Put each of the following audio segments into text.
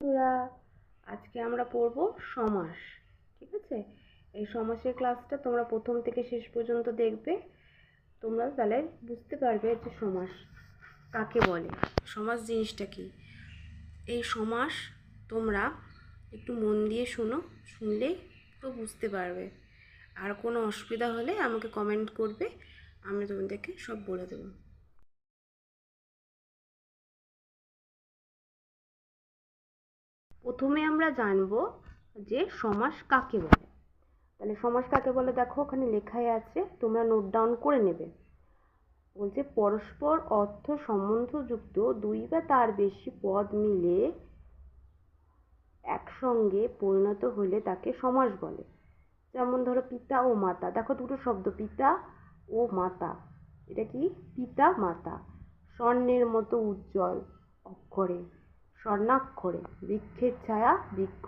বন্ধুরা, আজকে আমরা পড়ব সমাস, ঠিক আছে? এই সমাসের ক্লাসটা তোমরা প্রথম থেকে শেষ পর্যন্ত দেখবে। তোমরা তাহলে বুঝতে পারবে যে সমাস কাকে বলে। সমাস জিনিসটা কি? এই সমাস তোমরা একটু মন দিয়ে শোনো শুনলেই তো বুঝতে পারবে। আর কোনো অসুবিধা হলে আমাকে কমেন্ট করবে, আমি তোমাদেরকে সব বলে দেবো। প্রথমে আমরা জানব যে সমাস কাকে বলে? তাহলে সমাস কাকে বলে? দেখো, ওখানে লেখাই আছে, তোমরা নোট ডাউন করে নেবে। বলছে, পরস্পর অর্থ সম্বন্ধযুক্ত দুই বা তার বেশি পদ মিলে একসঙ্গে পরিণত হলে তাকে সমাস বলে। যেমন ধরো, পিতা ও মাতা। দেখো, দুটো শব্দ, পিতা ও মাতা। এটা কি? পিতা, মাতা। স্বর্ণের মতো উজ্জ্বল অক্ষরে। স্বর্ণাক্ষরে, বৃক্ষের ছায়া, বৃক্ষ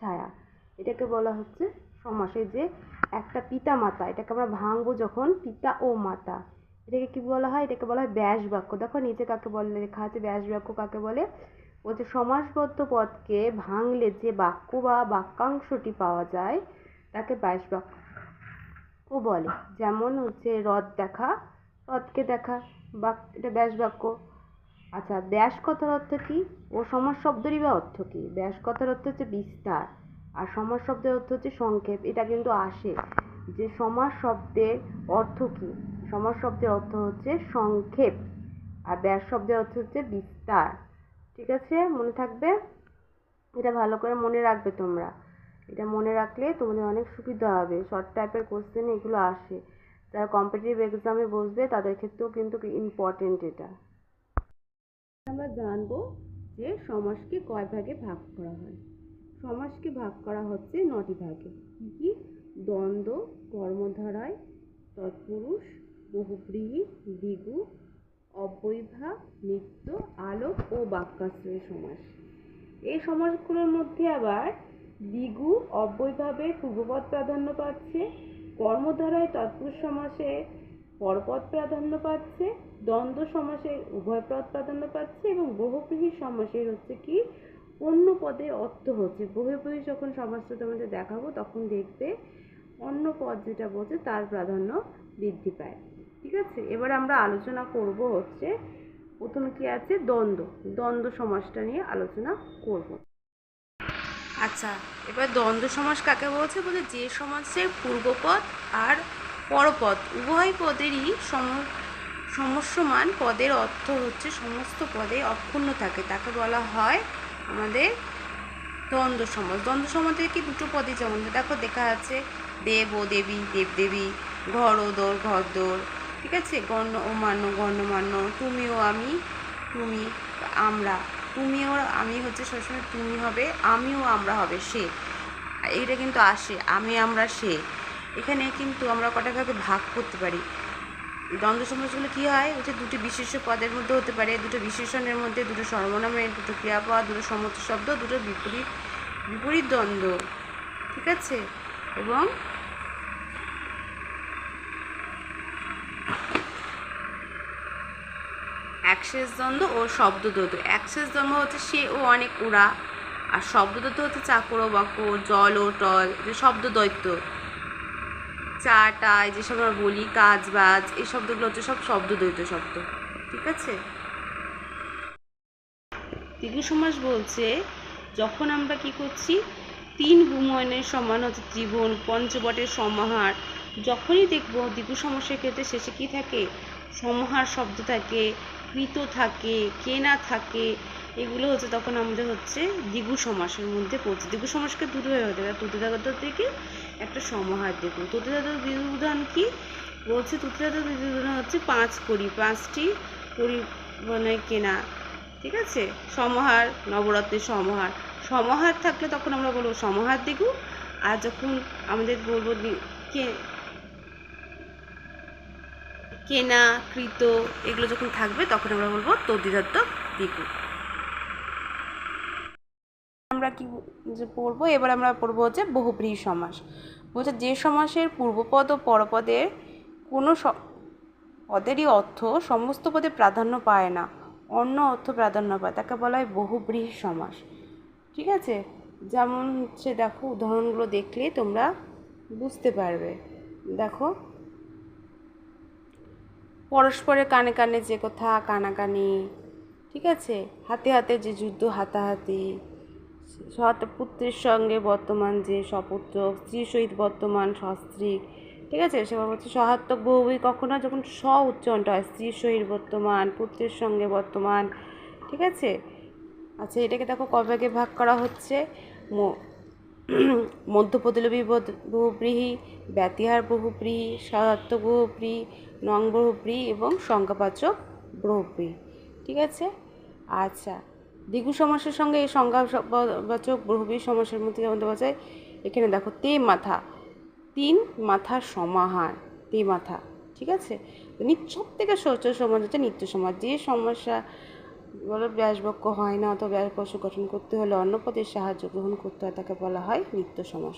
ছায়া। এটাকে বলা হচ্ছে সমাসে। যে একটা পিতা মাতা, এটাকে আমরা ভাঙবো যখন পিতা ও মাতা। এটাকে কি বলা হয়? এটাকে বলা হয় ব্যাস বাক্য দেখো নিচে কাকে বলে, লেখা আছে ব্যাস বাক্য কাকে বলে? বলছে সমাসবদ্ধ পদকে ভাঙলে যে বাক্য বা বাক্যাংশটি পাওয়া যায়, তাকে ব্যাস বাক্য বলে। যেমন হচ্ছে হ্রদ দেখা হ্রদকে দেখা, বাক এটা ব্যাস বাক্য আচ্ছা ব্যাস কথার অর্থ কি? ও সমাস শব্দেরই বা অর্থ কি? ব্যাস কথার অর্থ হচ্ছে বিস্তার। আর সমাস শব্দের অর্থ হচ্ছে সংক্ষেপ। এটা কিন্তু আসে। যে সমাস শব্দের অর্থ কি? সমাস শব্দের অর্থ হচ্ছে সংক্ষেপ। আর ব্যাস শব্দের অর্থ হচ্ছে বিস্তার। ঠিক আছে? মনে থাকবে? এটা ভালো করে মনে রাখবে তোমরা। এটা মনে রাখলে তোমাদের অনেক সুবিধা হবে। শর্ট টাইপের কোশ্চেন এগুলো আসে। যারা কম্পিটিটিভ এক্সামে বসবে তাদের ক্ষেত্রেও কিন্তু ইম্পর্টেন্ট এটা। আমরা জানব যে সমাসকে কয় ভাগে ভাগ করা হয়? সমাসকে ভাগ করা হচ্ছে নটি ভাগে। কি কি? দ্বন্দ্ব, কর্মধারায়, তৎপুরুষ, বহুব্রীহি, দ্বিগু, অব্যয়ভাব, নিত্য, আলোক ও বাক্যাশ্রয় সমাস। এই সমাসগুলোর মধ্যে আবার দ্বিগু, অব্যয়ভাবে পূর্বপদ প্রাধান্য পাচ্ছে, কর্মধারায় তৎপুরুষ সমাসে পরপদ প্রাধান্য পাচ্ছে, দ্বন্দ্ব সমাসের উভয় পদ প্রাধান্য পাচ্ছে এবং বহুব্রীহি সমাসের হচ্ছে কি, অন্য পদের অর্থ হচ্ছে। বহুব্রীহি যখন সমাসটা তোমাদের দেখাবো, তখন দেখবে অন্য পদ যেটা বলছে, তার প্রাধান্য বৃদ্ধি পায়। ঠিক আছে? এবার আমরা আলোচনা করব হচ্ছে, প্রথমে কি আছে? দ্বন্দ্ব। দ্বন্দ্ব সমাসটা নিয়ে আলোচনা করব। আচ্ছা এবার দ্বন্দ্ব সমাস কাকে বলছে? বলছে যে সমাসের পূর্বপদ আর পরপদ। উভয় পদেরই সম, সমস্যমান পদের অর্থ হচ্ছে সমস্ত পদে অক্ষুণ্ণ থাকে। তাকে বলা হয় আমাদের দ্বন্দ্ব সমাজ দ্বন্দ্ব সমাসে কি দুটো পদই যেমন দেখো, দেখা আছে দেব ও দেবী, দেবদেবী, ঘর ও দোর, ঘর দোর। ঠিক আছে? গণ্য ও মান্য গণ্যমান্য তুমি ও আমি, তুমি আমরা। তুমি ও আমি হচ্ছে সবসময় তুমি হবে আমিও আমরা হবে সে। এইটা কিন্তু আসে, আমি আমরা সে। এখানে কিন্তু আমরা কটা ভাগে ভাগ করতে পারি? দ্বন্দ্ব সমাসগুলো কী হয়? হচ্ছে দুটি বিশেষ্য পদের মধ্যে হতে পারে, দুটো বিশেষণের মধ্যে দুটো সর্বনামের, দুটো ক্রিয়াপদ, দুটো সমর্থ শব্দ, দুটো বিপরীত বিপরীত দ্বন্দ্ব। ঠিক আছে? এবং অ্যাক্সেস দ্বন্দ্ব ও শব্দ দ্বন্দ্ব অ্যাক্সেস দ্বন্দ্ব হচ্ছে সে ও অনেক ওরা আর শব্দ দ্বন্দ্ব হচ্ছে চাকর, বাকর, জল ও টল শব্দ দ্বৈত চা টা যেসব আমরা বলি কাজ বাজ এই শব্দগুলো হচ্ছে সব শব্দ দ্বৈত শব্দ, ঠিক আছে? দ্বিগু সমাস বলছে, যখন আমরা কি করছি, তিন ভূময়নের সমান হচ্ছে জীবন পঞ্চবটের সমাহার, যখনই দেখব দ্বিগু সমাসের ক্ষেত্রে শেষে কি থাকে? সমাহার শব্দ থাকে, কৃত থাকে, কেনা থাকে, এগুলো হচ্ছে তখন আমাদের হচ্ছে দ্বিগু সমাসের মধ্যে পড়ছে। দ্বিগু সমাসকে দুটো হয়ে হতে পারে তুতিদাগত থেকে একটা সমাহার দেখুন। তুতিদাগত বিধান কি? বলছে তুতিদাগত বিধান হচ্ছে পাঁচ করি, পাঁচটি পরিবহনে কেনা, ঠিক আছে? সমাহার, নবরত্নের সমাহার। সমাহার থাকলে তখন আমরা বলব সমাহার দিগু আর যখন আমাদের বলব কে, কেনা, কৃত, এগুলো যখন থাকবে তখন আমরা বলব তদ্বিদত্ত দিগু আমরা কি যে পড়ব, এবার আমরা পড়ব হচ্ছে বহুব্রীহি সমাস। বলছে যে সমাসের পূর্বপদ ও পরপদের কোনো পদেরই অর্থ সমস্ত পদে প্রাধান্য পায় না, অন্য অর্থ প্রাধান্য পায়, তাকে বলা হয় বহুব্রীহি সমাস। ঠিক আছে? যেমন হচ্ছে দেখো, উদাহরণগুলো দেখলে তোমরা বুঝতে পারবে। দেখো, পরস্পরের কানে কানে যে কথা, কানাকানি, ঠিক আছে? হাতে হাতে যে যুদ্ধ, হাতাহাতি সৎ পুত্রের সঙ্গে বর্তমান যে সপুত্র স্ত্রীর সহিত বর্তমান সস্ত্রী ঠিক আছে? সেবার হচ্ছে সহাত্মক বহুবী কখনো যখন স উচ্চারণটা হয় স্ত্রীর সহিত বর্তমান, পুত্রের সঙ্গে বর্তমান, ঠিক আছে? আচ্ছা এটাকে দেখো কভাগে ভাগ করা হচ্ছে? ম- মধ্যপদলবী বহুব্রীহি, ব্যতিহার বহুব্রীহি সহাত্মক বহুপ্রী নং বহুপ্রী এবং সংজ্ঞাবাচক বহুব্রীহি, ঠিক আছে? আচ্ছা দ্বিগু সমাসের সঙ্গে এই সংজ্ঞাবাচক বহুবী সমাসের মধ্যে যেমন দেওয়া যায় এখানে দেখো, তে মাথা, তিন মাথা সমাহার, তে মাথা, ঠিক আছে? সব থেকে সহজ সমাজ হচ্ছে নিত্য সমাজ। যে সমস্যা বলো ব্যাসবক্ষ হয় না, অথবা ব্যাসবাক্য গঠন করতে হলে অন্য পদের সাহায্য গ্রহণ করতে হয়, তাকে বলা হয় নিত্য সমাস।